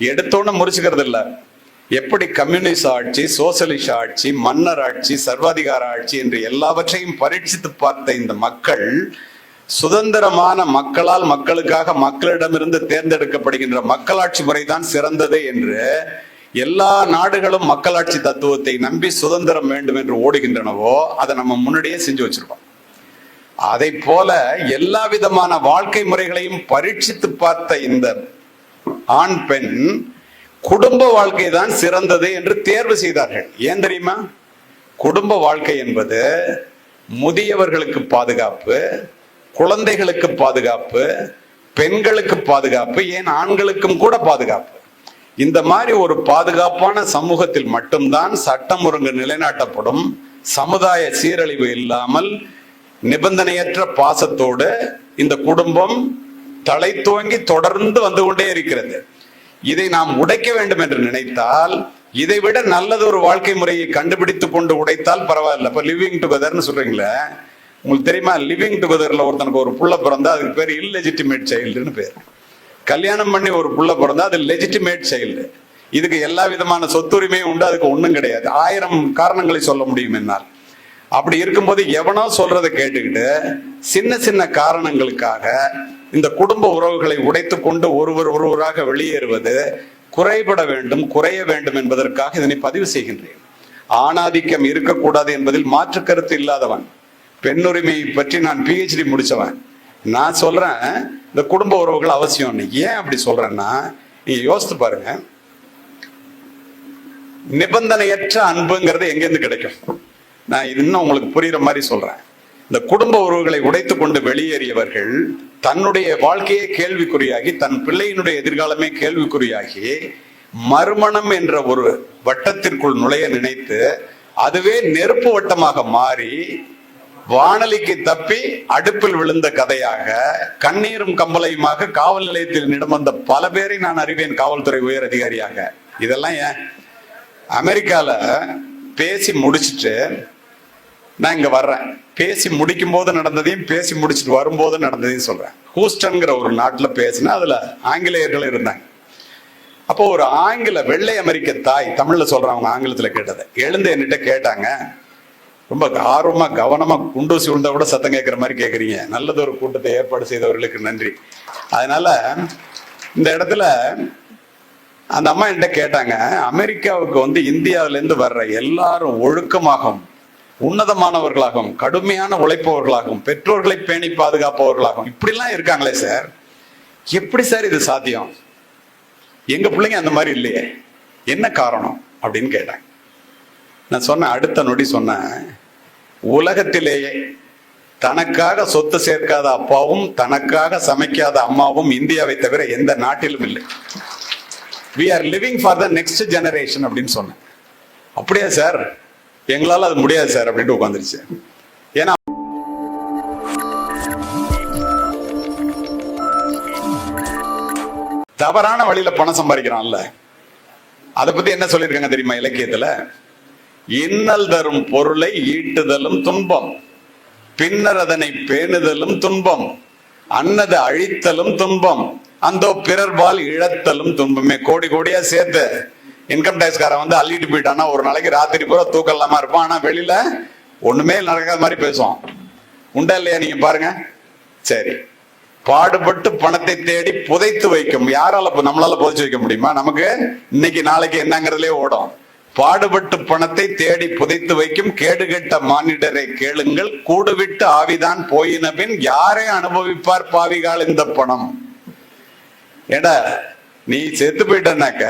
எடுத்தோன்னு முறிச்சுக்கிறது இல்ல எப்படி கம்யூனிஸ்ட் ஆட்சி சோசலிஸ்ட் ஆட்சி மன்னர் ஆட்சி சர்வாதிகார ஆட்சி என்று எல்லாவற்றையும் பரீட்சித்து பார்த்த இந்த மக்கள் சுதந்திரமான மக்களால் மக்களுக்காக மக்களிடமிருந்து தேர்ந்தெடுக்கப்படுகின்ற மக்களாட்சி முறைதான் சிறந்தது என்று எல்லா நாடுகளும் மக்களாட்சி தத்துவத்தை நம்பி சுதந்திரம் வேண்டும் என்று ஓடுகின்றனவோ அதை நம்ம முன்னாடியே செஞ்சு வச்சிருக்கோம். அதை போல எல்லா விதமான வாழ்க்கை முறைகளையும் பரீட்சித்து பார்த்த இந்த ஆண் பெண் குடும்ப வாழ்க்கை தான் சிறந்தது என்று தேர்வு செய்தார்கள். ஏன் தெரியுமா? குடும்ப வாழ்க்கை என்பது முதியவர்களுக்கு பாதுகாப்பு குழந்தைகளுக்கு பாதுகாப்பு பெண்களுக்கு பாதுகாப்பு ஏன் ஆண்களுக்கும் கூட பாதுகாப்பு. இந்த மாதிரி ஒரு பாதுகாப்பான சமூகத்தில் மட்டும்தான் சட்டம் ஒருங்கு நிலைநாட்டப்படும். சமுதாய சீரழிவு இல்லாமல் நிபந்தனையற்ற பாசத்தோடு இந்த குடும்பம் தலை துவங்கி தொடர்ந்து வந்து கொண்டே இருக்கிறது. இதை நாம் உடைக்க வேண்டும் என்று நினைத்தால் இதை விட நல்லது ஒரு வாழ்க்கை முறையை கண்டுபிடித்து கொண்டு உடைத்தால் பரவாயில்ல. இப்ப லிவிங் டுகெதர்னு சொல்றீங்களே? உங்களுக்கு தெரியுமா? லிவிங் டுகெதர்ல ஒருத்தனுக்கு ஒரு புள்ள பிறந்தா அதுக்கு பேர் இல்லெஜிட்டிமேட் சைல்டுன்னு பேர். கல்யாணம் பண்ணி ஒரு புள்ள பிறந்தா அது லெஜிட்டிமேட் சைல்டு இதுக்கு எல்லா விதமான சொத்துரிமையும் உண்டு அதுக்கு ஒண்ணும் கிடையாது. ஆயிரம் காரணங்களை சொல்ல முடியும் என்னால். அப்படி இருக்கும்போது எவனோ சொல்றதை கேட்டுக்கிட்டு சின்ன சின்ன காரணங்களுக்காக இந்த குடும்ப உறவுகளை உடைத்து கொண்டு ஒருவர் ஒருவராக வெளியேறுவது குறைபட வேண்டும் குறைய வேண்டும் என்பதற்காக இதனை பதிவு செய்கின்றேன். ஆணாதிக்கம் இருக்கக்கூடாது என்பதில் மாற்று கருத்து இல்லாதவன் பெண்ணுரிமையை பற்றி நான் பிஹெச்டி முடிச்சவன். நான் சொல்றேன் இந்த குடும்ப உறவுகள் அவசியம் ஏன் அப்படி சொல்றேன்னா நீங்க யோசித்து பாருங்க. நிபந்தனையற்ற அன்புங்கிறது எங்கேருந்து கிடைக்கும்? நான் இது இன்னும் உங்களுக்கு புரியுற மாதிரி சொல்றேன். இந்த குடும்ப உறவுகளை உடைத்து கொண்டு வெளியேறியவர்கள் தன்னுடைய வாழ்க்கையே கேள்விக்குறியாகி தன் பிள்ளையினுடைய எதிர்காலமே கேள்விக்குறியாகி மறுமணம் என்ற ஒரு வட்டத்திற்குள் நுழைய நினைத்து அதுவே நெருப்பு வட்டமாக மாறி வானலிக்கு தப்பி அடுப்பில் விழுந்த கதையாக கண்ணீரும் கம்பளையுமாக காவல் நிலையத்தில் நிடம் பல பேரை நான் அறிவேன் காவல்துறை உயர் அதிகாரியாக. இதெல்லாம் ஏன்? அமெரிக்கால பேசி முடிச்சுட்டு நான் இங்க வர்றேன். பேசி முடிக்கும் போது நடந்ததையும் பேசி முடிச்சிட்டு வரும்போது நடந்ததையும் சொல்றேன். ஹூஸ்டன்கிற ஒரு நாட்டில் பேசினா அதுல ஆங்கிலேயர்கள் இருந்தாங்க. அப்போ ஒரு ஆங்கில வெள்ளை அமெரிக்க தாய் தமிழ்ல சொல்றவங்க ஆங்கிலத்துல கேட்டதை. எழுந்து என்கிட்ட கேட்டாங்க ரொம்ப ஆர்வமா கவனமா குண்டூசி விழுந்தா கூட சத்தம் கேட்கிற மாதிரி கேக்குறீங்க. நல்லது ஒரு கூட்டத்தை ஏற்பாடு செய்தவர்களுக்கு நன்றி. அதனால இந்த இடத்துல அந்த அம்மா என்கிட்ட கேட்டாங்க அமெரிக்காவுக்கு வந்து இந்தியாவிலேருந்து வர்ற எல்லாரும் ஒழுக்கமாகவும் உன்னதமானவர்களாகவும் கடுமையான உழைப்பவர்களாகவும் பெற்றோர்களை பேணி பாதுகாப்பவர்களாகவும். இப்படிலாம் இருக்காங்களே சார். எப்படி சார் இது சாத்தியம்? எங்க பிள்ளைங்க அந்த மாதிரி இல்லையே. என்ன காரணம்? அப்படின்னு கேட்டேன் நான் சொன்ன அடுத்த நொடி சொன்னேன் உலகத்திலேயே தனக்காக சொத்து சேர்க்காத அப்பாவும் தனக்காக சமைக்காத அம்மாவும் இந்தியாவை தவிர எந்த நாட்டிலும் இல்லை. We are living for the next generation அப்படின்னு சொன்னேன். அப்படியா சார்? எங்களால அது முடியாது சார் அப்படின்ட்டு உட்காந்துருச்சு. ஏன்னா தவறான வழியில பணம் சம்பாதிக்கிறான்ல. அதை பத்தி என்ன சொல்லியிருக்காங்க தெரியுமா இலக்கியத்துல? இன்னல் தரும் பொருளை ஈட்டுதலும் துன்பம். பின்னர் அதனை பேணுதலும் துன்பம். அன்னது அழித்தலும் துன்பம். அந்த பிறர்பால் இழத்தலும் துன்பமே. கோடி கோடியா சேர்த்து. இன்கம் டேக்ஸ்காரன் வந்து அள்ளிட்டு போயிட்டான்னா ஒரு நாளைக்கு ராத்திரி பூரா தூக்கம் இல்லாம இருப்பான். ஆனா வெளியில ஒண்ணுமே நடக்காத மாதிரி பேசுவான். உண்டா இல்லையா நீங்க பாருங்க. சரி. பாடுபட்டு பணத்தை தேடி புதைத்து வைக்கும். யாரால நம்மளால புதைச்சு வைக்க முடியுமா? நமக்கு இன்னைக்கு நாளைக்கு என்னங்கிறதுலே ஓடும். பாடுபட்டு பணத்தை தேடி புதைத்து வைக்கும். கேடுகெட்ட மானிடரை கேளுங்கள். கூடுவிட்டு ஆவிதான் போயின பின் யாரை அனுபவிப்பார் பாவிகால் இந்த பணம்? ஏடா நீ செத்து போயிட்டனாக்க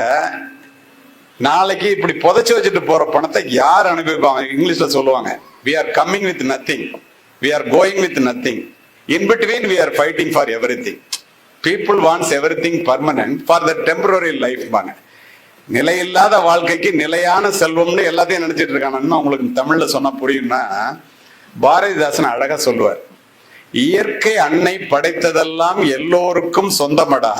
நாளைக்கு இப்படி புதைச்சு வச்சுட்டு போற பணத்தை யார் அனுபவிப்பாங்க? இங்கிலீஷ்ல சொல்லுவாங்க we are coming with nothing we are going with nothing in between we are fighting for everything people wants everything permanent for the temporary life பாங்க நிலையில்லாத வாழ்க்கைக்கு நிலையான செல்வம்னு எல்லாத்தையும் நினைச்சிட்டு இருக்கானு உங்களுக்கு தமிழ்ல சொன்னா புரியும்னா பாரதிதாசன் அழகா சொல்லுவார் இயற்கை அன்னை படைத்ததெல்லாம் எல்லோருக்கும் சொந்தமடா.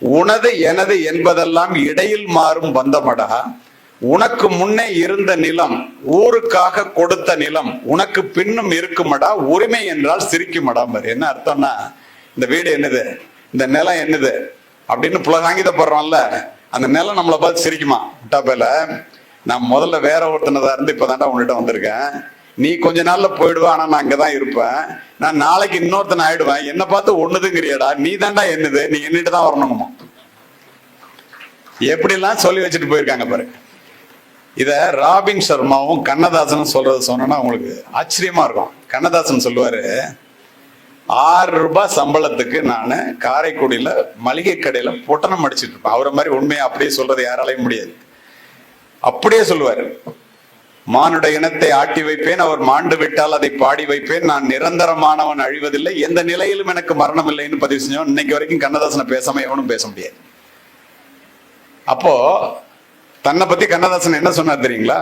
உனது எனது என்பதெல்லாம் இடையில் மாறும் பந்தமடா உனக்கு முன்னே இருந்த நிலம் ஊருக்காக கொடுத்த நிலம் உனக்கு பின்னும் இருக்குமடா. உரிமை என்றால் சிரிக்குமடா மாதிரி என்ன அர்த்தம்னா இந்த வீடு என்னது? இந்த நிலம் என்னது? அப்படின்னு புலகாங்கிதப்படுறோம்ல அந்த நிலம் நம்மளை பார்த்து சிரிக்குமா? டாப்பேல நான் முதல்ல வேற ஒருத்தனதா இருந்து இப்பதான்டா உன்கிட்ட வந்திருக்கேன். நீ கொஞ்ச நாள்ல போயிடுவ ஆனா நான் அங்கதான் இருப்பேன் நான் நாளைக்கு இன்னொருத்தன் ஆயிடுவேன். என்ன பார்த்து ஒண்ணுதுங்கிறியடா. நீ தாண்டா என்னது. நீ என்னிட்டு தான் வரணுமா எப்படிலாம் சொல்லி வச்சுட்டு போயிருக்காங்க பாரு. இத ராபின் சர்மாவும் கண்ணதாசனும் சொல்றது சொன்னா உங்களுக்கு ஆச்சரியமா இருக்கும். கண்ணதாசன் சொல்லுவாரு ஆறு ரூபாய் சம்பளத்துக்கு நான் காரைக்குடியில மளிகை கடையில பொட்டணம் அடிச்சிட்டு இருப்பேன். அவரை மாதிரி உண்மையை அப்படியே சொல்றது யாராலையும் முடியாது. அப்படியே சொல்லுவாரு. மானுட இனத்தை ஆட்டி வைப்பேன் அவர் மாண்டு விட்டால் அதை பாடி வைப்பேன். நான் நிரந்தரமானவன் அழிவதில்லை. எந்த நிலையிலும் எனக்கு மரணம் இல்லைன்னு பதிவு செஞ்சோம். இன்னைக்கு வரைக்கும் கண்ணதாசனை பேசாம எவனும் பேச முடியாது. அப்போ தன்னை பத்தி கண்ணதாசன் என்ன சொன்னார் தெரியுங்களா?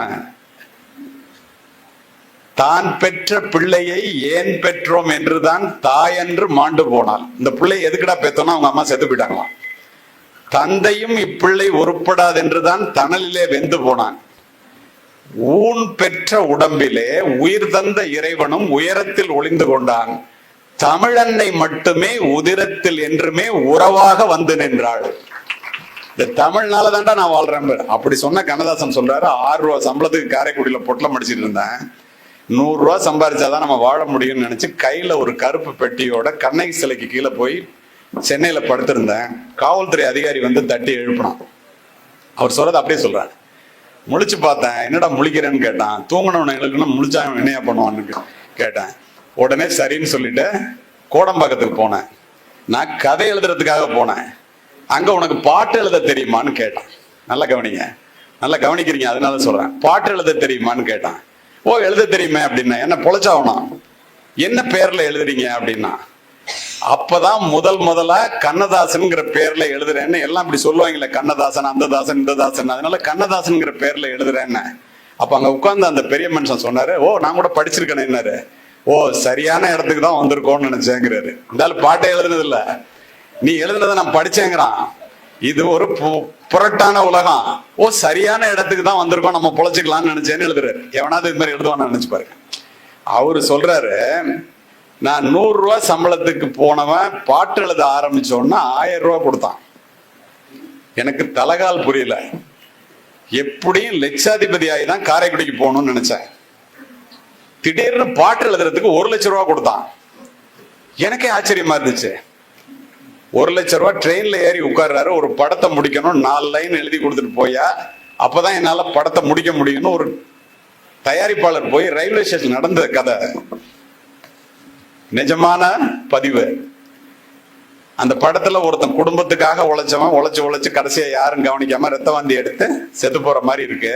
தான் பெற்ற பிள்ளையை ஏன் பெற்றோம் என்றுதான் தாயன்று மாண்டு போனாள். இந்த பிள்ளை எதுக்குடா பெத்தோம்னா அவங்க அம்மா செத்து போயிட்டாங்களாம். தந்தையும் இப்பிள்ளை உருப்படாது என்றுதான் தணலிலே வெந்து போனான். ஊன் பெற்ற உடம்பிலே உயிர் தந்த இறைவனும் உயரத்தில் ஒளிந்து கொண்டான். தமிழன்னை மட்டுமே உதிரத்தில் என்றுமே உறவாக வந்து நின்றாள். இந்த தமிழ்னால தாண்டா நான் வாழ்றேன் அப்படி சொன்ன கண்ணதாசன் சொல்றாரு ஆறு ரூபா சம்பளத்துக்கு காரைக்குடியில பொட்டலம் அடிச்சிட்டு இருந்தேன். நூறு ரூபா சம்பாரிச்சாதான் நம்ம வாழ முடியும்னு நினைச்சு கையில ஒரு கருப்பு பெட்டியோட கண்ணகி சிலைக்கு கீழே போய் சென்னையில படுத்திருந்தேன். காவல்துறை அதிகாரி வந்து தட்டி எழுப்பினான். அவர் சொல்றது அப்படியே சொல்றாரு. முழிச்சு பார்த்தேன். என்னடா முழிக்கிறேன்னு கேட்டான். தூங்கினவனுங்களுக்குன்னு முழிச்சா என்னையா பண்ணுவான்னு கேட்டேன். உடனே சரின்னு சொல்லிட்டு கோடம்பாக்கத்துக்கு போனேன். நான் கதை எழுதுறதுக்காக போனேன். அங்க உனக்கு பாட்டு எழுத தெரியுமான்னு கேட்டான். நல்லா கவனிங்க. நல்லா கவனிக்கிறீங்க அதனால சொல்றேன். பாட்டு எழுத தெரியுமான்னு கேட்டான். ஓ எழுத தெரியுமே அப்படின்னா என்ன பொழைச்சாகணும் என்ன பேர்ல எழுதுறீங்க அப்படின்னா அப்பதான் முதல் முதலா கண்ணதாசன்ங்கிற பேர்ல எழுதுறேன்னு எல்லாம் இப்படி சொல்லுவாங்களே கண்ணதாசன் அந்த தாசன் இந்த தாசன் அதனால கண்ணதாசன்ங்கிற பேர்ல எழுதுறேன்னு. அப்ப அங்க உட்கார்ந்து அந்த பெரிய மனுஷன் சொன்னாரு ஓ நான் கூட படிச்சிருக்கேன் என்னாரு. ஓ சரியான இடத்துக்கு தான் வந்திருக்கோம்னு நினைச்சேங்கிறாரு. இருந்தாலும் பாட்டே எழுதுனது இல்ல நீ எழுதுனதை நான் படிச்சேங்கிறான். இது ஒரு பு- புரட்டான உலகம். ஓ சரியான இடத்துக்கு தான் வந்திருக்கோம். நம்ம பொழைச்சிக்கலாம்னு நினைச்சேன்னு எழுதுறாரு. எவனாவது இது மாதிரி எழுதுவான்னு நினைச்சு பாருங்க. அவரு சொல்றாரு நான் நூறு சம்பளத்துக்கு போனவன் பாட்டு எழுத ஆரம்பிச்சோன்னா ஆயிரம் ரூபா கொடுத்தான். எனக்கு தலகால் புரியல. எப்படியும் லட்சாதிபதி ஆகி தான் காரைக்குடிக்கு போகணும்னு நினைச்சேன். திடீர்னு பாட்டு எழுதுறதுக்கு ஒரு லட்சம் ரூபா கொடுத்தான். எனக்கே ஆச்சரியமா இருந்துச்சு. ஒரு லட்சம் ரூபா ட்ரெயின்ல ஏறி உட்கார்றாரு ஒரு படத்தை முடிக்கணும் நாலு லைன் எழுதி கொடுத்துட்டு போயா அப்பதான் என்னால படத்தை முடிக்க முடியும்னு ஒரு தயாரிப்பாளர் போய் ரயில்வே ஸ்டேஷன் நடந்த கதை. நிஜமான பதிவு. அந்த படத்துல ஒருத்தன் குடும்பத்துக்காக உழைச்சவன் உழைச்சு உழைச்சு கடைசியா யாரும் கவனிக்காம ரத்த வாந்தி எடுத்து செத்து போற மாதிரி இருக்கு.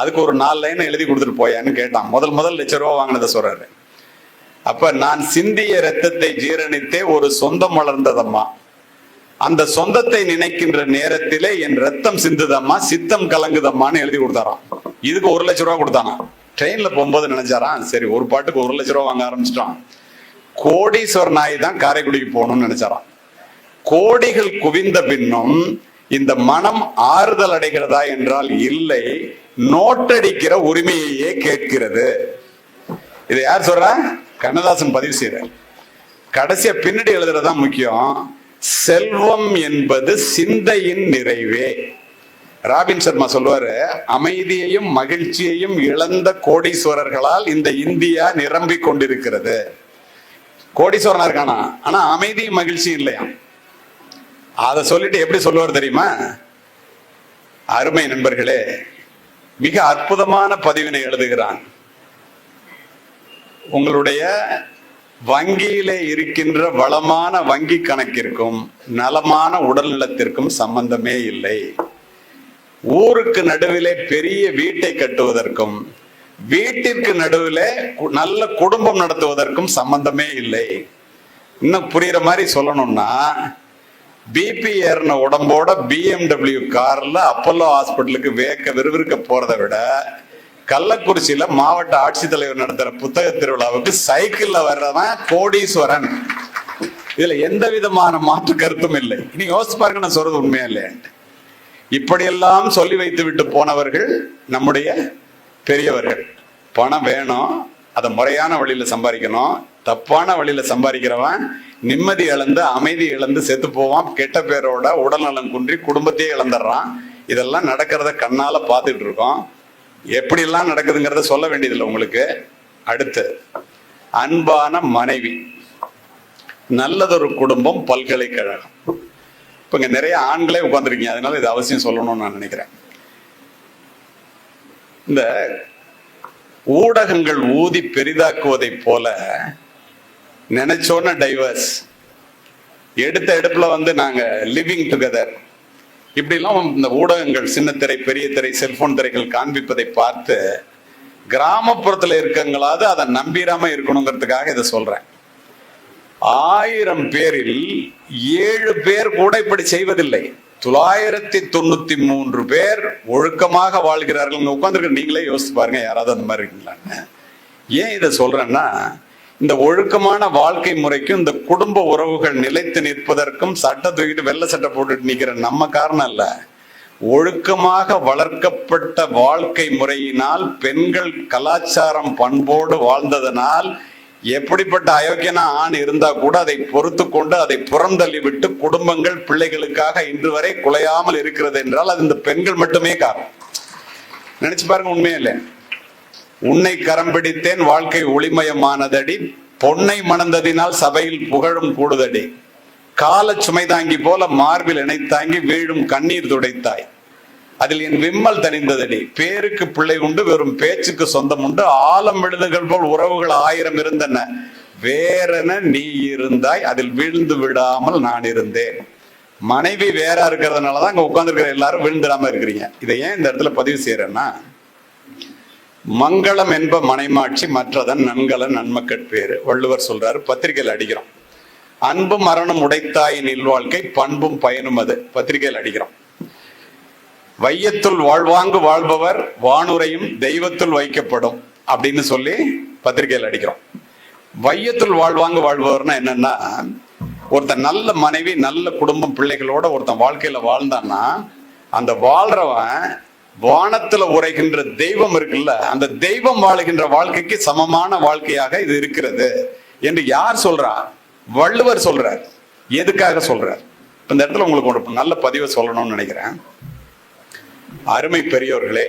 அதுக்கு ஒரு நாலு லைன் எழுதி கொடுத்துட்டு போயான்னு கேட்டான். முதல் முதல் லட்ச ரூபா வாங்கினதை சொல்றாரு. அப்ப நான் சிந்திய ரத்தத்தை ஜீரணித்தே ஒரு சொந்தம் வளர்ந்ததம்மா. அந்த சொந்தத்தை நினைக்கின்ற நேரத்திலே என் ரத்தம் சிந்துதம்மா சித்தம் கலங்குதம்மான்னு எழுதி கொடுத்தாராம். இதுக்கு ஒரு லட்ச ரூபா கொடுத்தானா ட்ரெயின்ல போகும்போது நினைச்சாராம் சரி ஒரு பாட்டுக்கு ஒரு லட்ச ரூபா வாங்க ஆரம்பிச்சிட்டான். கோடீஸ்வர நாய் தான் காரைக்குடிக்கு போகணும்னு நினைச்சாராம். கோடிகள் குவிந்த பின்னும் இந்த மனம் ஆறுதல் அடைகிறதா என்றால் இல்லை நோட்டடிக்கிற உரிமையையே கேட்கிறது. இதை யார் சொல்ற? கண்ணதாசன் பதிவு செய்யற கடைசியா பின்னாடி எழுதுறதா முக்கியம். செல்வம் என்பது சிந்தையின் நிறைவே. ராபின் சர்மா சொல்லுவாரு அமைதியையும் மகிழ்ச்சியையும் இழந்த கோடீஸ்வரர்களால் இந்த இந்தியா நிரம்பிக் கொண்டிருக்கிறது. கோடீஸ்வரனா இருக்கானா? ஆனா அமைதியும் மகிழ்ச்சியும் இல்லையா? அதை சொல்லிட்டு எப்படி சொல்லுவார் தெரியுமா? அருமை நண்பர்களே மிக அற்புதமான பதிவினை எழுதுகிறான். உங்களுடைய வங்கியிலே இருக்கின்ற வளமான வங்கி கணக்கிற்கும் நலமான உடல்நலத்திற்கும் சம்பந்தமே இல்லை. ஊருக்கு நடுவிலே பெரிய வீட்டை கட்டுவதற்கும் வீட்டிற்கு நடுவில் கு- நல்ல குடும்பம் நடத்துவதற்கும் சம்பந்தமே இல்லை. இன்னும் புரியுற மாதிரி சொல்லணும்னா பிபி ஏறின உடம்போட பிஎம்டபிள்யூ கார்ல அப்பல்லோ ஹாஸ்பிட்டலுக்கு வேக்க விறுவிறுக்க போறதை விட கள்ளக்குறிச்சியில மாவட்ட ஆட்சித்தலைவர் நடத்துற புத்தக திருவிழாவுக்கு சைக்கிள்ல வர்றவன் கோடீஸ்வரன். இதுல எந்த விதமான மாற்று கருத்தும் இல்லை. இனி யோசிச்சு பாருங்க நான் சொல்றது உண்மையா இல்லையா இப்படியெல்லாம் சொல்லி வைத்து விட்டு போனவர்கள் நம்முடைய பெரியவர்கள். பணம் வேணும் அதை முறையான வழியில சம்பாதிக்கணும். தப்பான வழியில சம்பாதிக்கிறவன் நிம்மதி இழந்து அமைதி இழந்து செத்து போவான். கெட்ட பேரோட உடல்நலம் குன்றி குடும்பத்தையே இழந்துடுறான். இதெல்லாம் நடக்கிறத கண்ணால பார்த்துட்டு இருக்கோம். எப்படிலாம் நடக்குதுங்கிறத சொல்ல வேண்டியதில்லை உங்களுக்கு. அடுத்து அன்பான மனைவி. நல்லதொரு குடும்பம் பல்கலைக்கழகம். இப்போ இங்கே நிறைய ஆண்களே உட்காந்துருக்கீங்க அதனால இது அவசியம் சொல்லணும்னு நான் நினைக்கிறேன். இந்த ஊடகங்கள் ஊதி பெரிதாக்குவதை போல நினைச்சோன்ன டைவர்ஸ் எடுத்த எடுப்புல வந்து நாங்க லிவிங் டுகெதர் இப்படிலாம் இந்த ஊடகங்கள் சின்ன திரை பெரிய திரை செல்போன் திரைகள் காண்பிப்பதை பார்த்து கிராமப்புறத்துல இருக்கவங்களாவது அதை நம்பிராம இருக்கணுங்கிறதுக்காக இதை சொல்றேன். ஆயிரம் பேரில் ஏழு பேர் கூட இப்படி செய்வதில்லை. தொள்ளாயிரத்தி தொண்ணூத்தி மூன்று பேர் ஒழுக்கமாக வாழ்கிறார்கள். உட்காந்துருக்க நீங்களே யோசிச்சு பாருங்க யாராவது அந்த மாதிரி இருக்கீங்களான்னு. ஏன் இதை சொல்றேன்னா இந்த ஒழுக்கமான வாழ்க்கை முறைக்கும் இந்த குடும்ப உறவுகள் நிலைத்து நிற்பதற்கும் சட்டை தூக்கிட்டு வெள்ளை சட்டை போட்டுட்டு நிக்கிற நம்ம காரணம் இல்ல. ஒழுக்கமாக வளர்க்கப்பட்ட வாழ்க்கை முறையினால் பெண்கள் கலாச்சாரம் பண்போடு வாழ்ந்ததனால் எப்படிப்பட்ட அயோக்கியனா ஆண் இருந்தா கூட அதை பொறுத்து கொண்டு அதை புறந்தள்ளி விட்டு குடும்பங்கள் பிள்ளைகளுக்காக இன்று வரை குலையாமல் இருக்கிறது என்றால் அது இந்த பெண்கள் மட்டுமே காரணம். நினைச்சு பாருங்க உண்மையே இல்லை உன்னை கரம் பிடித்தேன் வாழ்க்கை ஒளிமயமானதடி. பொன்னை மணந்ததினால் சபையில் புகழும் கூடுதடி. கால சுமை தாங்கி போல மார்பில் இணைத்தாங்கி வீழும் கண்ணீர் துடைத்தாய். அதில் என் விம்மல் தணிந்ததடி பேருக்கு பிள்ளை உண்டு வெறும் பேச்சுக்கு சொந்தம் உண்டு. ஆழம் விழுதுகள் போல் உறவுகள் ஆயிரம் இருந்தன. வேறென நீ இருந்தாய் அதில் வீழ்ந்து விடாமல் நான் இருந்தேன். மனைவி வேற இருக்கிறதுனாலதான் அங்க உட்கார்ந்துருக்கிற எல்லாரும் விழுந்துடாம இருக்கிறீங்க. இதை ஏன் இந்த இடத்துல பதிவு செய்யறேன்னா மங்களம் என்ப மனைமாட்சி மற்றதன் நன்கலன் நன்மக்கட் பேரு வள்ளுவர் சொல்றாரு பத்திரிகையில் அடிக்கிறோம். அன்பும் மரணம் உடைத்தாயின் இல்வாழ்க்கை பண்பும் பயனும் அது. பத்திரிகையில் அடிக்கிறோம். வையத்துள் வாழ்வாங்கு வாழ்பவர் வானுரையும் தெய்வத்துள் வைக்கப்படும் அப்படின்னு சொல்லி பத்திரிகையில் அடிக்கிறோம். வையத்துள் வாழ்வாங்கு வாழ்பவர்னா என்னன்னா ஒருத்தன் நல்ல மனைவி நல்ல குடும்பம் பிள்ளைகளோட ஒருத்தன் வாழ்க்கையில வாழ்ந்தான்னா அந்த வாழ்றவன் வானத்துல உரைகின்ற தெய்வம் இருக்குல்ல அந்த தெய்வம் வாழுகின்ற வாழ்க்கைக்கு சமமான வாழ்க்கையாக இது இருக்கிறது என்று யார் சொல்றா? வள்ளுவர் சொல்றார். எதுக்காக சொல்றார்? இப்ப இந்த இடத்துல உங்களுக்கு ஒரு நல்ல பதிவை சொல்லணும்னு நினைக்கிறேன். அருமை பெரியோர்களே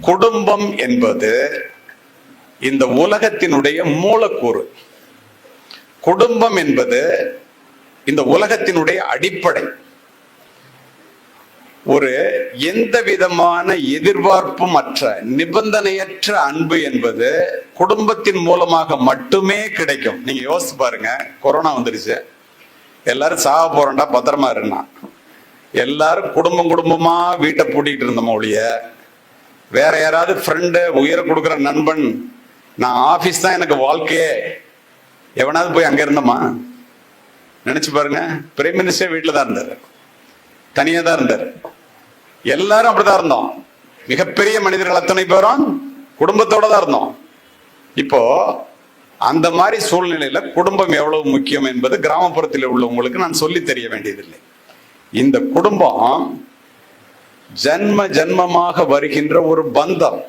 குடும்பம் என்பது இந்த உலகத்தினுடைய மூலக்கூறு. குடும்பம் என்பது இந்த உலகத்தினுடைய அடிப்படை. ஒரு எந்த விதமான எதிர்பார்ப்பும் அற்ற நிபந்தனையற்ற அன்பு என்பது குடும்பத்தின் மூலமாக மட்டுமே கிடைக்கும். நீங்க யோசிச்சு பாருங்க கொரோனா வந்துருச்சு. எல்லாரும் சாக போறோம்டா பத்திரமா இருந்தான் எல்லாரும் குடும்பம் குடும்பமா வீட்டை பூட்டிட்டு இருந்தோம் ஒழிய வேற யாராவது ஃப்ரெண்டு உயிரை கொடுக்குற நண்பன் நான் ஆபீஸ் தான் எனக்கு வாழ்க்கையே. எவனாவது போய் அங்க இருந்தோமா? நினைச்சு பாருங்க பிரைம் மினிஸ்டர் வீட்டில் தான் இருந்தார். தனியா தான் இருந்தார். எல்லாரும் அப்படிதான் இருந்தோம். மிகப்பெரிய மனிதர்கள் அத்தனை பேரும் குடும்பத்தோட தான் இருந்தோம். இப்போ அந்த மாதிரி சூழ்நிலையில குடும்பம் எவ்வளவு முக்கியம் என்பது கிராமப்புறத்தில் உள்ளவங்களுக்கு நான் சொல்லி தெரிய வேண்டியதில்லை. இந்த குடும்பம் ஜன்ம ஜன்மமாக வருகின்ற ஒரு பந்தம்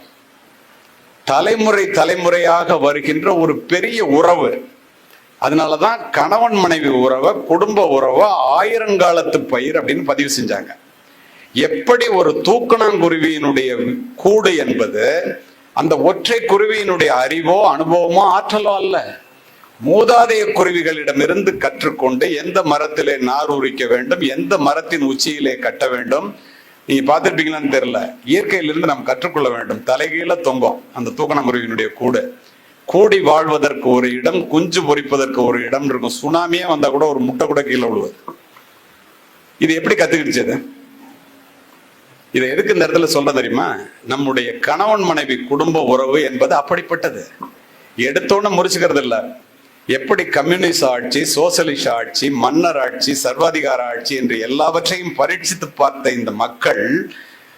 தலைமுறை தலைமுறையாக வருகின்ற ஒரு பெரிய உறவு. அதனாலதான் கணவன் மனைவி உறவை குடும்ப உறவை ஆயிரங்காலத்து பயிர் அப்படின்னு பதிவு செஞ்சாங்க. எப்படி ஒரு தூக்கணாங்குருவியினுடைய கூடு என்பது அந்த ஒற்றை குருவியினுடைய அறிவோ அனுபவமோ ஆற்றலோ அல்ல. மூதாதைய குருவிகளிடமிருந்து கற்றுக்கொண்டு எந்த மரத்திலே நார் உரிக்க வேண்டும் எந்த மரத்தின் உச்சியிலே கட்ட வேண்டும் நீங்க பார்த்துருப்பீங்களான்னு தெரியல. இயற்கையிலிருந்து நாம் கற்றுக்கொள்ள வேண்டும். தலைகீழ தொங்கும் அந்த தூக்கணாங்குருவியினுடைய கூடு. கூடி வாழ்வதற்கு ஒரு இடம் குஞ்சு பொறிப்பதற்கு ஒரு இடம் இருக்கும். சுனாமியே வந்தா கூட ஒரு முட்டை கூட கீழே விழுவது இது எப்படி கத்துக்கிடுச்சது இதை? எதுக்கு இந்த இடத்துல சொல்ல தெரியுமா? நம்முடைய கணவன் மனைவி குடும்ப உறவு என்பது அப்படிப்பட்டது. எடுத்தோன்னு முறிச்சுக்கிறது இல்ல. எப்படி கம்யூனிஸ்ட் ஆட்சி சோசலிஸ்ட் ஆட்சி மன்னர் ஆட்சி சர்வாதிகார ஆட்சி என்று எல்லாவற்றையும் பரீட்சித்து பார்த்த இந்த மக்கள்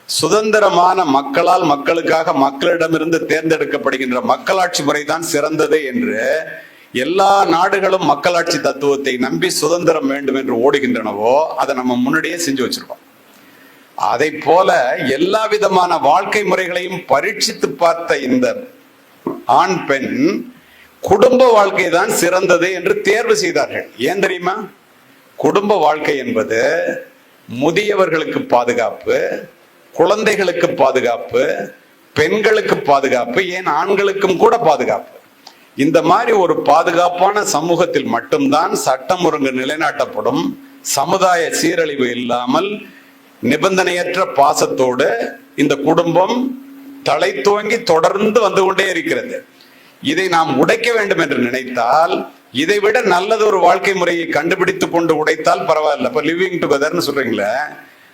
சுதந்திரமான மக்களால் மக்களுக்காக மக்களிடமிருந்து தேர்ந்தெடுக்கப்படுகின்ற மக்களாட்சி முறைதான் சிறந்தது என்று எல்லா நாடுகளும் மக்களாட்சி தத்துவத்தை நம்பி சுதந்திரம் வேண்டும் என்று ஓடுகின்றனவோ அதை நம்ம முன்னாடியே செஞ்சு வச்சிருக்கோம். அதை போல எல்லா விதமான வாழ்க்கை முறைகளையும் பரீட்சித்து பார்த்த இந்த ஆண் பெண் குடும்ப வாழ்க்கை தான் சிறந்தது என்று தேர்வு செய்தார்கள். ஏன் தெரியுமா? குடும்ப வாழ்க்கை என்பது முதியவர்களுக்கு பாதுகாப்பு குழந்தைகளுக்கு பாதுகாப்பு பெண்களுக்கு பாதுகாப்பு ஏன் ஆண்களுக்கும் கூட பாதுகாப்பு. இந்த மாதிரி ஒரு பாதுகாப்பான சமூகத்தில் மட்டும்தான் சட்டம் ஒருங்கு நிலைநாட்டப்படும். சமுதாய சீரழிவு இல்லாமல் நிபந்தனையற்ற பாசத்தோடு இந்த குடும்பம் தலை துவங்கி தொடர்ந்து வந்து கொண்டே இருக்கிறது. இதை நாம் உடைக்க வேண்டும் என்று நினைத்தால் இதை விட நல்லது ஒரு வாழ்க்கை முறையை கண்டுபிடித்து கொண்டு உடைத்தால் பரவாயில்ல. இப்ப லிவிங் டுகெதர்னு சொல்றீங்களே?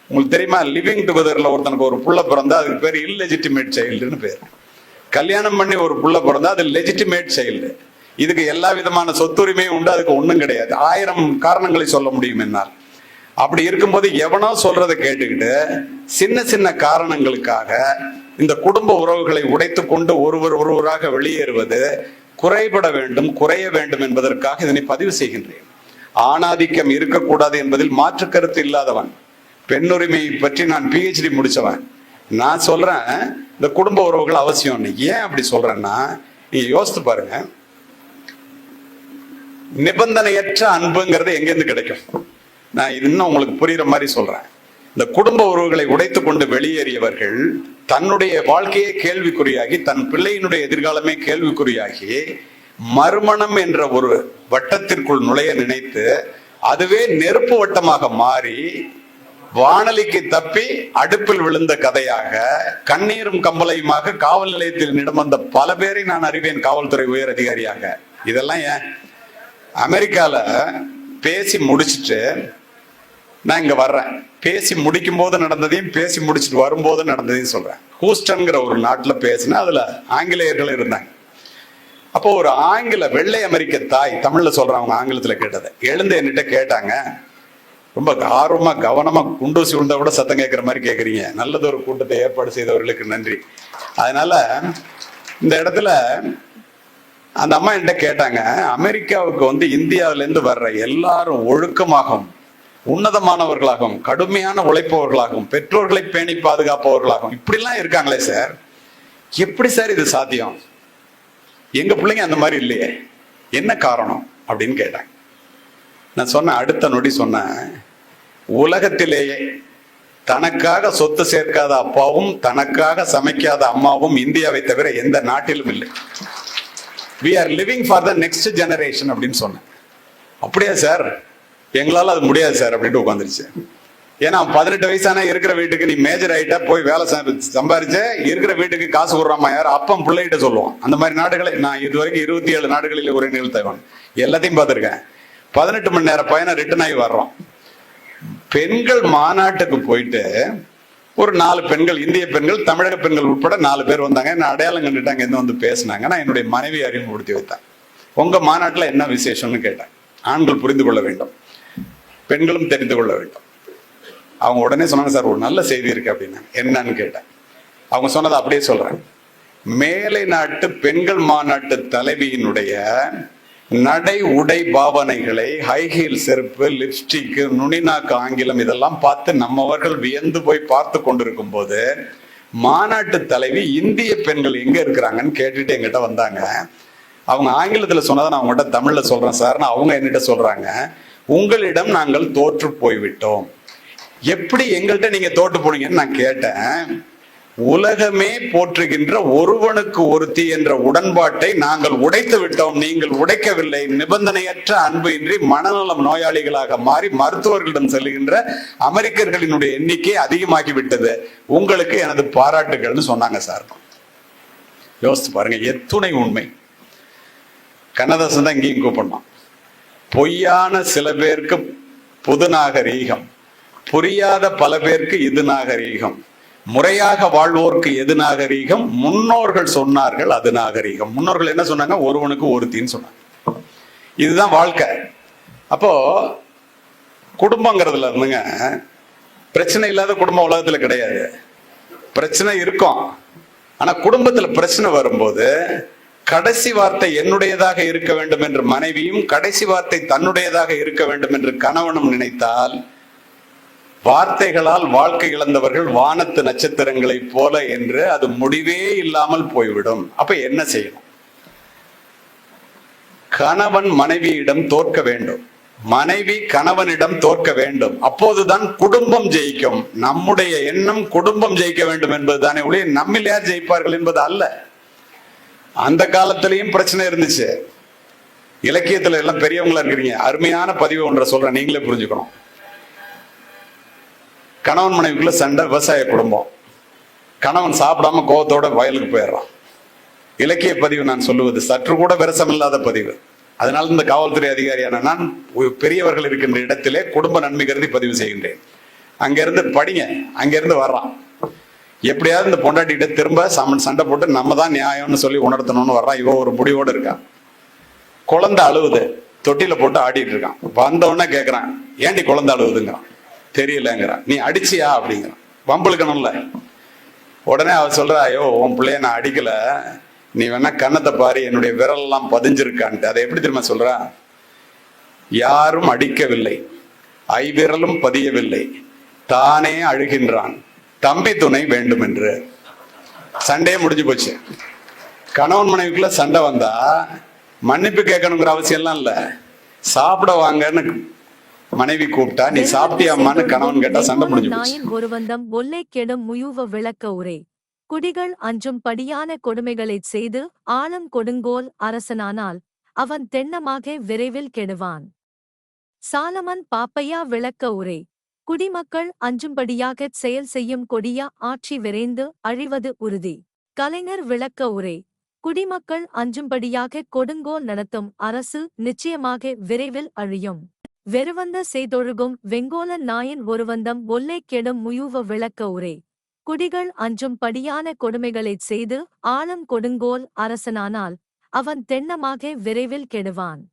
உங்களுக்கு தெரியுமா? லிவிங் டுகெதர்ல ஒருத்தனுக்கு ஒரு புள்ள பிறந்தா அதுக்கு பேர் இல்லெஜிட்டிமேட் சைல்டுன்னு பேர். கல்யாணம் பண்ணி ஒரு புள்ள பிறந்தா அது லெஜிட்டிமேட் சைல்டு இதுக்கு எல்லா விதமான சொத்துரிமையும் உண்டு அதுக்கு ஒன்றும் கிடையாது. ஆயிரம் காரணங்களை சொல்ல முடியும் என்னால். அப்படி இருக்கும்போது எவனோ சொல்றதை கேட்டுக்கிட்டு சின்ன சின்ன காரணங்களுக்காக இந்த குடும்ப உறவுகளை உடைத்து கொண்டு ஒருவர் ஒருவராக வெளியேறுவது குறைபட வேண்டும் குறைய வேண்டும் என்பதற்காக இதனை பதிவு செய்கின்றேன். ஆணாதிக்கம் இருக்கக்கூடாது என்பதில் மாற்று கருத்து இல்லாதவன் பெண்ணுரிமையை பற்றி நான் பிஹெச்டி முடிச்சவன். நான் சொல்றேன் இந்த குடும்ப உறவுகள் அவசியம் ஏன் அப்படி சொல்றேன்னா நீங்க யோசித்து பாருங்க. நிபந்தனையற்ற அன்புங்கிறது எங்கேருந்து கிடைக்கும்? நான் இன்னும் உங்களுக்கு புரியுற மாதிரி சொல்றேன். இந்த குடும்ப உறவுகளை உடைத்து கொண்டு வெளியேறியவர்கள் தன்னுடைய வாழ்க்கையே கேள்விக்குறியாகி தன் பிள்ளையினுடைய எதிர்காலமே கேள்விக்குறியாகி மறுமணம் என்ற ஒரு வட்டத்திற்குள் நுழைய நினைத்து அதுவே நெருப்பு வட்டமாக மாறி வானலிக்கு தப்பி அடுப்பில் விழுந்த கதையாக கண்ணீரும் கம்பளையுமாக காவல் நிலையத்தில் இடம் வந்த பல பேரை நான் அறிவேன் காவல்துறை உயர் அதிகாரியாக. இதெல்லாம் ஏன்? அமெரிக்கால பேசி முடிச்சிட்டு நான் இங்கே வர்றேன். பேசி முடிக்கும் போது நடந்ததையும் பேசி முடிச்சிட்டு வரும்போது நடந்ததையும் சொல்கிறேன் ஹூஸ்டன்கிற ஒரு நாட்டில் பேசினேன் அதில் ஆங்கிலேயர்கள் இருந்தாங்க. அப்போ ஒரு ஆங்கில வெள்ளை அமெரிக்க தாய் தமிழில் சொல்கிறேன் அவங்க ஆங்கிலத்தில் கேட்டதை. எழுந்து என்கிட்ட கேட்டாங்க ரொம்ப ஆர்வமாக கவனமாக குண்டூசி விழுந்தா கூட சத்தம் கேட்குற மாதிரி கேட்குறீங்க நல்லது ஒரு கூட்டத்தை ஏற்பாடு செய்தவர்களுக்கு நன்றி. அதனால இந்த இடத்துல அந்த அம்மா என்கிட்ட கேட்டாங்க அமெரிக்காவுக்கு வந்து இந்தியாவிலேருந்து வர்ற எல்லாரும் ஒழுக்கமாகவும் உன்னதமானவர்களாகவும் கடுமையான உழைப்பவர்களாகவும் பெற்றோர்களை பேணி பாதுகாப்பவர்களாகவும். இப்படிலாம் இருக்காங்களே சார். எப்படி சார் இது சாத்தியம்? எங்க பிள்ளைங்க அந்த மாதிரி இல்லையே. என்ன காரணம்? அப்படின்னு கேட்டாங்க. நான் சொன்ன அடுத்த நொடி சொன்னேன் உலகத்திலேயே தனக்காக சொத்து சேர்க்காத அப்பாவும் தனக்காக சமைக்காத அம்மாவும் இந்தியாவை தவிர எந்த நாட்டிலும் இல்லை. We are living for the next generation அப்படின்னு சொன்னேன். அப்படியா சார்? எங்களால் அது முடியாது சார் அப்படின்ட்டு உட்காந்துருச்சு. ஏன்னா பதினெட்டு வயசான இருக்கிற வீட்டுக்கு நீ மேஜர் ஆகிட்ட போய் வேலை சம்பாரிச்சு இருக்கிற வீட்டுக்கு காசு கொடுறாமா யார்? அப்பம் பிள்ளைகிட்ட சொல்லுவோம் அந்த மாதிரி நாடுகளை நான் இது வரைக்கும் இருபத்தி ஏழு நாடுகளில் ஒரு நிகழ்த்தவன் எல்லாத்தையும் பார்த்துருக்கேன். பதினெட்டு மணி நேரம் பயணம் ரிட்டர்ன் ஆகி வர்றோம். பெண்கள் மாநாட்டுக்கு போயிட்டு ஒரு நாலு பெண்கள் இந்திய பெண்கள் தமிழக பெண்கள் உட்பட நாலு பேர் வந்தாங்க. என்ன அடையாளம் கண்டுட்டாங்க என்ன வந்து பேசினாங்க. நான் என்னுடைய மனைவி அறிமுகப்படுத்தி வைத்தேன். உங்க மாநாட்டில் என்ன விசேஷம்னு கேட்டேன். ஆண்கள் புரிந்து கொள்ள வேண்டும். பெண்களும் தெரிந்து கொள்ள வேண்டும். அவங்க உடனே சொன்னாங்க சார் ஒரு நல்ல செய்தி இருக்கு அப்படின்னாங்க என்னன்னு கேட்டேன். அவங்க சொன்னதை அப்படியே சொல்றேன். மேலை நாட்டு பெண்கள் மாநாட்டு தலைவியினுடைய நடை உடை பாவனைகளை ஹை ஹீல் செருப்பு லிப்ஸ்டிக் நுனிநாக்கு ஆங்கிலம் இதெல்லாம் பார்த்து நம்மவர்கள் வியந்து போய் பார்த்து கொண்டிருக்கும் போது மாநாட்டு தலைவி இந்திய பெண்கள் எங்க இருக்கிறாங்கன்னு கேட்டுட்டு எங்கிட்ட வந்தாங்க. அவங்க ஆங்கிலத்துல சொன்னதை நான் அவங்ககிட்ட தமிழ்ல சொல்றேன் சார்னு அவங்க என்கிட்ட சொல்றாங்க. உங்களிடம் நாங்கள் தோற்று போய்விட்டோம். எப்படி எங்கள்கிட்ட நீங்க தோற்று போனீங்கன்னு நான் கேட்டேன். உலகமே போற்றுகின்ற ஒருவனுக்கு ஒருத்தி என்ற உடன்பாட்டை நாங்கள் உடைத்து விட்டோம். நீங்கள் உடைக்கவில்லை. நிபந்தனையற்ற அன்பு இன்றி மனநலம் நோயாளிகளாக மாறி மருத்துவர்களிடம் செல்கின்ற அமெரிக்கர்களினுடைய எண்ணிக்கை அதிகமாகி விட்டது உங்களுக்கு எனது பாராட்டுகள்னு சொன்னாங்க சார். யோசித்து பாருங்க எத்துணை உண்மை. கண்ணதாசன் தான் இங்கேயும் கூப்பிடணும். பொய்யான சில பேருக்கு புது நாகரீகம் புரியாத பல பேருக்கு இது நாகரீகம். முறையாக வாழ்வோர்க்கு எது நாகரீகம்? முன்னோர்கள் சொன்னார்கள் அது நாகரீகம். முன்னோர்கள் என்ன சொன்னாங்க? ஒருவனுக்கு ஒருத்தின்னு சொன்னாங்க. இதுதான் வாழ்க்கை. அப்போ குடும்பங்கிறதுல இருந்துங்க பிரச்சனை இல்லாத குடும்பம் உலகத்துல கிடையாது. பிரச்சனை இருக்கும். ஆனா குடும்பத்துல பிரச்சனை வரும்போது கடைசி வார்த்தை என்னுடையதாக இருக்க வேண்டும் என்று மனைவியும் கடைசி வார்த்தை தன்னுடையதாக இருக்க வேண்டும் என்று கணவனும் நினைத்தால் வார்த்தைகளால் வாழ்க்கை இழந்தவர்கள் வானத்து நட்சத்திரங்களை போல என்று அது முடிவே இல்லாமல் போய்விடும். அப்ப என்ன செய்யணும்? கணவன் மனைவியிடம் தோற்க வேண்டும். மனைவி கணவனிடம் தோற்க வேண்டும். அப்போதுதான் குடும்பம் ஜெயிக்கும். நம்முடைய எண்ணம் குடும்பம் ஜெயிக்க வேண்டும் என்பதுதானே ஒளி நம்மில் யார் ஜெயிப்பார்கள் என்பது அல்ல. அந்த காலத்திலையும் பிரச்சனை இருந்துச்சு. இலக்கியத்துல எல்லாம் பெரியவங்களா இருக்கிறீங்க. அருமையான பதிவு ஒன்றை சொல்றேன். நீங்களே புரிஞ்சுக்கணும். கணவன் மனைவிக்குள்ள சண்டை விவசாய குடும்பம். கணவன் சாப்பிடாம கோவத்தோட வயலுக்கு போயிடுறான். இலக்கிய பதிவு நான் சொல்லுவது சற்று கூட விரசமில்லாத பதிவு. அதனால இந்த காவல்துறை அதிகாரியான நான் பெரியவர்கள் இருக்கின்ற இடத்திலே குடும்ப நன்மை கருதி பதிவு செய்கின்றேன். அங்கிருந்து படிங்க. அங்கிருந்து வர்றான். எப்படியாவது இந்த பொண்டாட்டிகிட்ட திரும்ப சமன் சண்டை போட்டு நம்ம தான் நியாயம்னு சொல்லி உணர்த்தணும்னு வர்றான் இவன் ஒரு முடிவோடு இருக்கான். குழந்தை அழுவுது. தொட்டியில் போட்டு ஆடிட்டு இருக்கான். வந்தவொடனே கேட்குறான் ஏண்டி குழந்தை அழுவுதுங்கிறான்? தெரியலங்கிறான். நீ அடிச்சியா? அப்படிங்கிறான். வம்பளுக்கணும்ல உடனே அவ சொல்றா ஐயோ உன் பிள்ளைய நான் அடிக்கல. நீ வேணா கண்ணத்தை பாரு. என்னுடைய விரல்லாம் பதிஞ்சிருக்கான்ட்டு. அதை எப்படி தெரியுமா சொல்றா? யாரும் அடிக்கவில்லை. ஐவிரலும் பதியவில்லை. தானே அழுகின்றான். தம்பி துணை வேண்டும் என்று சண்டையே முடிஞ்சு போச்சு. கணவன் மனைவிக்குள்ள சண்டை வந்தா மன்னிப்பு கேட்கணுங்கிற அவசியம்லாம் இல்ல. சாப்பிட வாங்கன்னு மனைவி கூப்பிட்டா நீ சாப்பிட்டியாமான்னு கணவன் கேட்டா சண்டை முடிஞ்சு ஒருவந்தம் ஒல்லை கெடும் முயுவ விளக்க உரை. குடிகள் அஞ்சும் படியான கொடுமைகளைச் செய்து ஆழம் கொடுங்கோல் அரசனானால் அவன் தென்னமாக விரைவில் கெடுவான். சாலமன் பாப்பையா விளக்க உரை. குடிமக்கள் அஞ்சும்படியாகச் செயல் செய்யும் கொடியா ஆட்சி விரைந்து அழிவது உறுதி. கலைஞர் விளக்க உரை. குடிமக்கள் அஞ்சும்படியாக கொடுங்கோல் நடத்தும் அரசு நிச்சயமாக விரைவில் அழியும். வெறுவந்த செய்தொழுகும் வெங்கோல நாயன் ஒருவந்தம் ஒல்லை கெடும் முயுவ விளக்க உரை. குடிகள் அஞ்சும் படியான கொடுமைகளைச் செய்து ஆழம் கொடுங்கோல் அரசனானால் அவன் தென்னமாக விரைவில் கெடுவான்.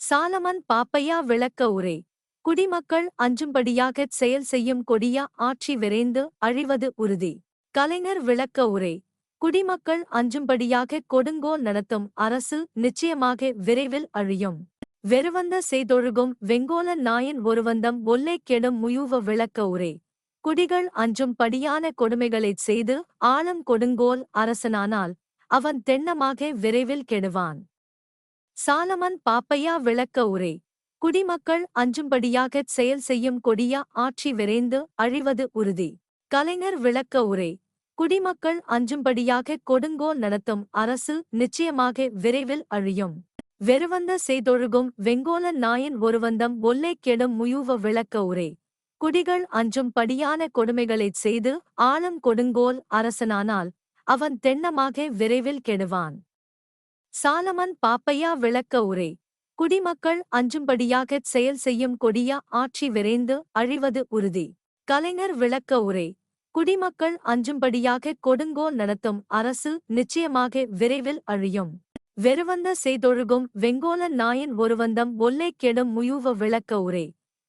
சாலமன் பாப்பையா விளக்க உரை. குடிமக்கள் அஞ்சும்படியாகச் செயல் செய்யும் கொடியா ஆட்சி விரைந்து அழிவது உறுதி. கலைஞர் விளக்க உரை. குடிமக்கள் அஞ்சும்படியாக கொடுங்கோல் நடத்தும் அரசு நிச்சயமாக விரைவில் அழியும். வெறுவந்த செய்தொழுகும் வெங்கோல நாயின் ஒருவந்தம் ஒல்லை கெடும் முயுவ விளக்க உரை. குடிகள் அஞ்சும் படியான கொடுமைகளைச் செய்து ஆழம் கொடுங்கோல் அரசனானால் அவன் தென்னமாக விரைவில் கெடுவான். சாலமன் பாப்பையா விளக்க உரை. குடிமக்கள் அஞ்சும்படியாகச் செயல் செய்யும் கொடியா ஆட்சி விரைந்து அழிவது உறுதி. கலைஞர் விளக்க உரை. குடிமக்கள் அஞ்சும்படியாக கொடுங்கோல் நடத்தும் அரசு நிச்சயமாக விரைவில் அழியும். வெறுவந்த செய்தொழுகும் வெங்கோல நாயன் ஒருவந்தம் ஒல்லை கெடும் முயூவ விளக்க உரை. குடிகள் அஞ்சும் படியான கொடுமைகளைச் செய்து ஆழம் கொடுங்கோல் அரசனானால் அவன் தென்னமாக விரைவில் கெடுவான். சாலமன் பாப்பையா விளக்க உரை. குடிமக்கள் அஞ்சும்படியாகச் செயல் செய்யும் கொடியா ஆட்சி விரைந்து அழிவது உறுதி. கலைஞர் விளக்க உரை. குடிமக்கள் அஞ்சும்படியாக கொடுங்கோல் நடத்தும் அரசு நிச்சயமாக விரைவில் அழியும். வெறுவந்த செய்தொழுகும் வெங்கோல நாயன் ஒருவந்தம் ஒல்லை கெடும் முயுவ விளக்க உரை.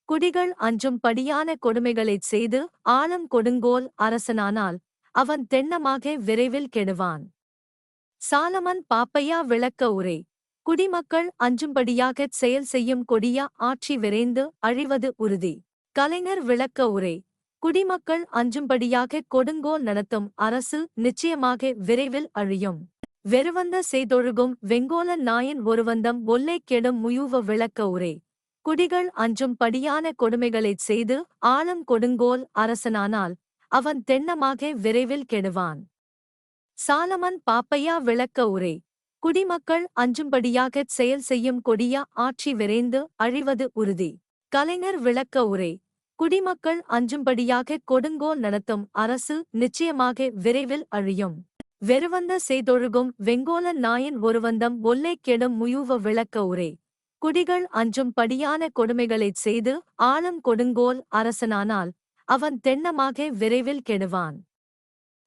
குடிகள் அஞ்சும் படியான கொடுமைகளைச் செய்து ஆழம் கொடுங்கோல் அரசனானால் அவன் தென்னமாக விரைவில் கெடுவான். சாலமன் பாப்பையா விளக்க உரை. குடிமக்கள் அஞ்சும்படியாகச் செயல் செய்யும் கொடியா ஆட்சி விரைந்து அழிவது உறுதி. கலைஞர் விளக்க உரை. குடிமக்கள் அஞ்சும்படியாக கொடுங்கோல் நடத்தும் அரசு நிச்சயமாக விரைவில் அழியும். வெறுவந்த செய்தொழுகும் வெங்கோல நாயின் ஒருவந்தம் ஒல்லை கெடும் முயுவ விளக்க உரை. குடிகள் அஞ்சும் படியான கொடுமைகளைச் செய்து ஆழம் கொடுங்கோல் அரசனானால் அவன் தென்னமாக விரைவில் கெடுவான். சாலமன் பாப்பையா விளக்க உரை. குடிமக்கள் அஞ்சும்படியாகச் செயல் செய்யும் கொடியா ஆட்சி விரைந்து அழிவது உறுதி. கலைஞர் விளக்க உரை. குடிமக்கள் அஞ்சும்படியாக கொடுங்கோல் நடத்தும் அரசு நிச்சயமாக விரைவில் அழியும். வெறுவந்த செய்தொழுகும் வெங்கோல நாயன் ஒருவந்தம் ஒல்லை கெடும் முயூவ விளக்க உரை. குடிகள் அஞ்சும் படியான கொடுமைகளைச் செய்து ஆழம் கொடுங்கோல் அரசனானால் அவன் தென்னமாக விரைவில் கெடுவான்.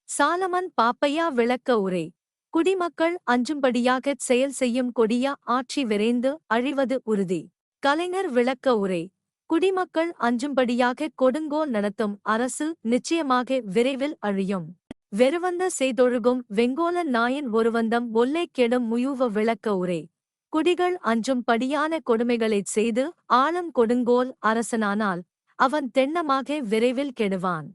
சாலமன் பாப்பையா விளக்க உரை. குடிமக்கள் அஞ்சும்படியாகச் செயல் செய்யும் கொடியா ஆட்சி விரைந்து அழிவது உறுதி. கலைஞர் விளக்க உரை. குடிமக்கள் அஞ்சும்படியாக கொடுங்கோல் நடத்தும் அரசு நிச்சயமாக விரைவில் அழியும். வெறுவந்த செய்தொழுகும் வெங்கோல நாயன் ஒருவந்தம் ஒல்லை கெடும் முயுவ விளக்க உரை. குடிகள் அஞ்சும் படியான கொடுமைகளைச் செய்து ஆழம் கொடுங்கோல் அரசனானால் அவன் தென்னமாக விரைவில் கெடுவான்.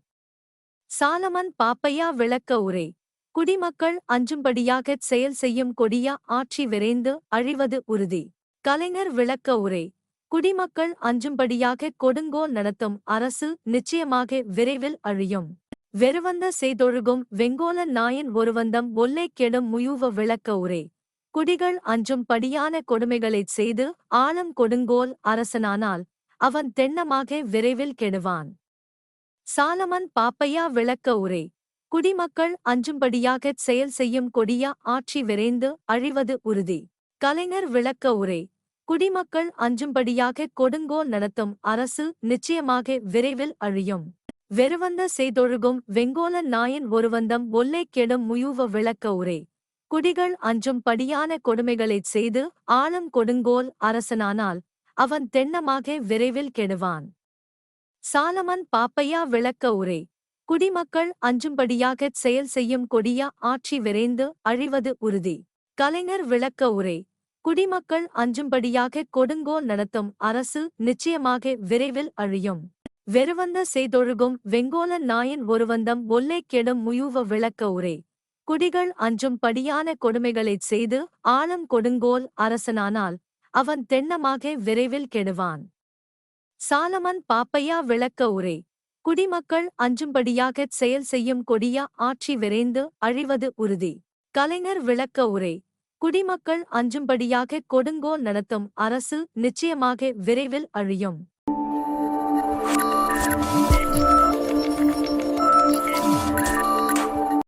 சாலமன் பாப்பையா விளக்க உரை. குடிமக்கள் அஞ்சும்படியாகச் செயல் செய்யும் கொடியா ஆட்சி விரைந்து அழிவது உறுதி. கலைஞர் விளக்க உரை. குடிமக்கள் அஞ்சும்படியாக கொடுங்கோல் நடத்தும் அரசு நிச்சயமாக விரைவில் அழியும். வெறுவந்த செய்தொழுகும் வெங்கோல நாயன் ஒருவந்தம் ஒல்லை கெடும் முயுவ விளக்க உரே. குடிகள் அஞ்சும் படியான கொடுமைகளைச் செய்து ஆழம் கொடுங்கோல் அரசனானால் அவன் தென்னமாக விரைவில் கெடுவான். சாலமன் பாப்பையா விளக்க உரை. குடிமக்கள் அஞ்சும்படியாகச் செயல் செய்யும் கொடிய ஆட்சி விரைந்து அழிவது உறுதி. கலைஞர் விளக்க உரை. குடிமக்கள் அஞ்சும்படியாக கொடுங்கோல் நடத்தும் அரசு நிச்சயமாக விரைவில் அழியும். வெறுவந்த செய்தொழுகும் வெங்கோல நாயன் ஒருவந்தம் ஒல்லை கெடும் முயூவ விளக்க உரை. குடிகள் அஞ்சும் படியான கொடுமைகளைச் செய்து ஆழம் கொடுங்கோல் அரசனானால் அவன் தென்னமாக விரைவில் கெடுவான். சாலமன் பாப்பையா விளக்க உரை. குடிமக்கள் அஞ்சும்படியாகச் செயல் செய்யும் கொடிய ஆட்சி விரைந்து அழிவது உறுதி. கலைஞர் விளக்க உரை. குடிமக்கள் அஞ்சும்படியாக கொடுங்கோல் நடத்தும் அரசு நிச்சயமாக விரைவில் அழியும். வெறுவந்த செய்தொழுகும் வெங்கோல நாயன் ஒருவந்தம் ஒல்லை கெடும் முயுவ விளக்க உரை. குடிகள் அஞ்சும் படியான கொடுமைகளைச் செய்து ஆழம் கொடுங்கோல் அரசனானால் அவன் தென்னமாக விரைவில் கெடுவான். சாலமன் பாப்பையா விளக்க உரை. குடிமக்கள் அஞ்சும்படியாகச் செயல் செய்யும் கொடிய ஆட்சி விரைந்து அழிவது உறுதி. கலைஞர் விளக்க உரை. குடிமக்கள் அஞ்சும்படியாக கொடுங்கோல் நடத்தும் அரசு நிச்சயமாக விரைவில் அழியும்.